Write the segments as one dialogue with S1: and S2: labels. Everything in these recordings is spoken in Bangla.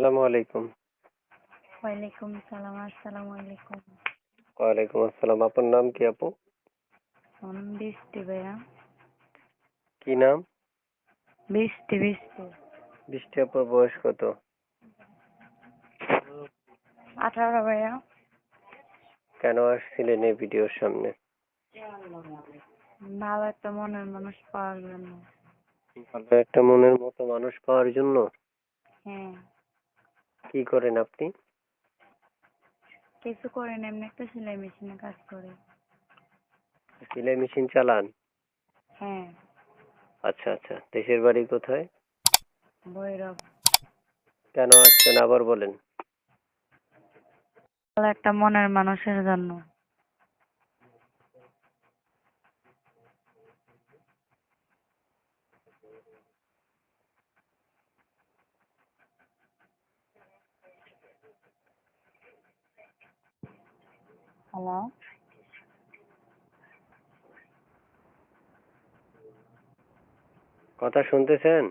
S1: আসসালামু আলাইকুম।
S2: ওয়ালাইকুম সালাম আসসালামু আলাইকুম।
S1: ওয়ালাইকুম আসসালাম। আপনার নাম কি আপু?
S2: বৃষ্টি ভাইয়া।
S1: কি নাম?
S2: বৃষ্টি বৃষ্টি।
S1: বৃষ্টি আপুর বয়স কত?
S2: আঠারো ভাইয়া।
S1: কেন আসছিলেন এই ভিডিওর সামনে?
S2: ভালো একটা মনের মানুষ পাওয়ার জন্য।
S1: ভালো একটা মনের মতো মানুষ পাওয়ার জন্য?
S2: হ্যাঁ।
S1: কি করেন আপনি?
S2: কিছু করে না এমনি একটা সেলাই মেশিনে কাজ করে।
S1: সেলাই মেশিন চালান?
S2: হ্যাঁ।
S1: আচ্ছা আচ্ছা। দেশের বাড়ি কোথায়?
S2: ভৈরব।
S1: কেন আসছেন আবার বলেন।
S2: একটা মনের মানুষের জন্য। হ্যালো
S1: কথা শুনতেছেন?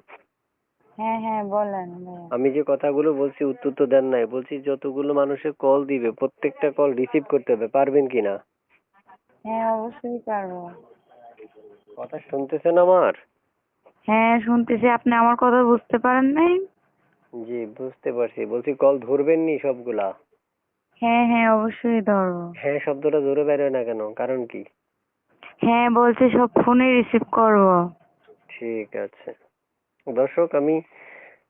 S2: হ্যাঁ হ্যাঁ বলেন ভাইয়া
S1: আমি যে কথাগুলো বলছি উত্তর তো দেন নাই। বলছি যতগুলো মানুষের কল দিবে প্রত্যেকটা কল রিসিভ করতে হবে পারবেন কিনা
S2: হ্যাঁ অবশ্যই পারব।
S1: কথা শুনতেছেন আমার?
S2: হ্যাঁ শুনতেছি। আপনি আমার কথা বুঝতে পারেন নাই?
S1: জি বুঝতে পারছি। বলছি কল ধরবেন নি সবগুলা?
S2: হ্যাঁ হ্যাঁ অবশ্যই ধরবো।
S1: হ্যাঁ শব্দটা ধরে বেরোয় না কেন? কারণ কি?
S2: হ্যাঁ বলছি সব ফোনে রিসিভ করব।
S1: ঠিক আছে। দর্শক আমি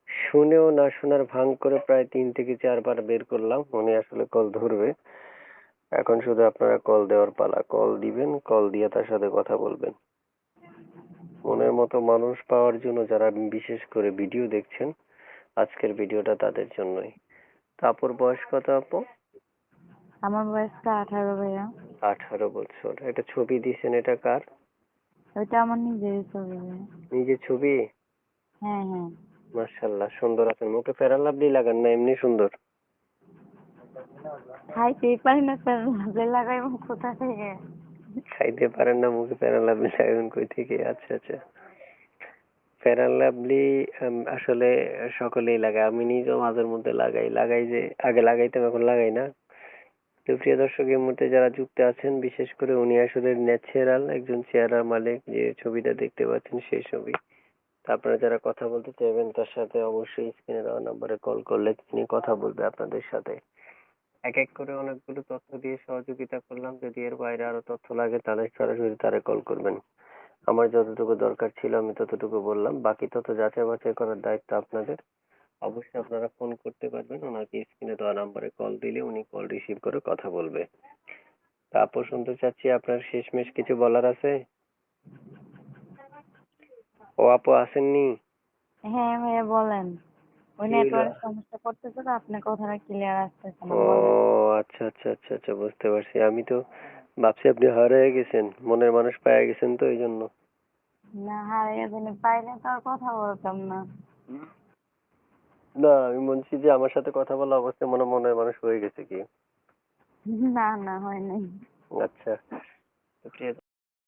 S1: শুনেও না শোনার ভান করে প্রায় তিন থেকে চারবার বের করলাম। উনি আসলে কল ধরবে। এখন শুধু আপনারা কল দেওয়ার পালা। কল দিবেন কল দিয়ে তার সাথে কথা বলবেন। মনের মতো মানুষ পাওয়ার জন্য যারা বিশেষ করে ভিডিও দেখছেন আজকের ভিডিওটা তাদের জন্যই। তা আপুর বয়স কত আপু?
S2: আমার বয়সটা আঠারো ভাইয়া।
S1: আঠারো বছর। একটা ছবি দিয়েছেন এটা কার?
S2: ওইটা আমার নিজেরই ছবি ভাইয়া।
S1: নিজের ছবি?
S2: হ্যাঁ হ্যাঁ।
S1: মার্শাল্লাহ সুন্দর আছেন। মুখে ফেরান লাভলি লাগান না এমনি সুন্দর।
S2: খাইতেই পারি না স্যার লাভে লাগাইবো কোথা থেকে?
S1: খাইতে পারেন না মুখে ফেরান লাভলি লাগাবেন কই থেকে? আচ্ছা আচ্ছা। ফেরান লাভলি আসলে সকলেই লাগায়। আমি নিজেও মাঝের মধ্যে লাগাই। লাগাই যে আগে লাগাইতাম এখন লাগাই না। তো প্রিয় দর্শক, এই মুহূর্তে যারা যুক্ত আছেন, বিশেষ করে উনি আসলে ন্যাচারাল একজন চেহারার মালিক যে ছবিটা দেখতে পাচ্ছেন সেই ছবি। আপনারা যারা কথা বলতে চাইবেন, তার সাথে অবশ্যই স্ক্রিনে দেওয়া নম্বরে কল করলে তিনি কথা বলবে আপনাদের সাথে। এক এক করে অনেকগুলো তথ্য দিয়ে সহযোগিতা করলাম। যদি এর বাইরে আরও তথ্য লাগে, তাহলে সরাসরি তারে কল করবেন। আমার যতটুকু দরকার ছিল, আমি ততটুকু বললাম। বাকি তথ্য যাচাই বাছাই করার দায়িত্ব আপনাদের। অবশ্যই আপনারা ফোন করতে পারবেন। ওনাকে স্ক্রিনে দেওয়া নাম্বারে কল দিলে উনি কল রিসিভ করে কথা বলবে। তারপর শুনতে চাচ্ছি আপনার শেষমেশ কিছু বলার আছে? ও আপু আসেননি?
S2: হ্যাঁ ভাইয়া বলেন। ওই নেটওয়ার্ক সমস্যা করতেছে তো আপনার কথাটা ক্লিয়ার আসতেছে না
S1: ও আচ্ছা আচ্ছা আচ্ছা আচ্ছা বুঝতে পারছি। আমি তো ভাবছি আপনি হারিয়ে গেছেন মনের মানুষ পাইয়া গেছেন তো এই জন্য
S2: না হারিয়ে দিলে পাইলে তো আর কথা বলতাম না।
S1: না আমি বলছি যে আমার সাথে কথা বলা অবস্থায় মনে মনে মানুষ হয়ে গেছে কি?
S2: না না হয় নাই।
S1: আচ্ছা। প্রিয়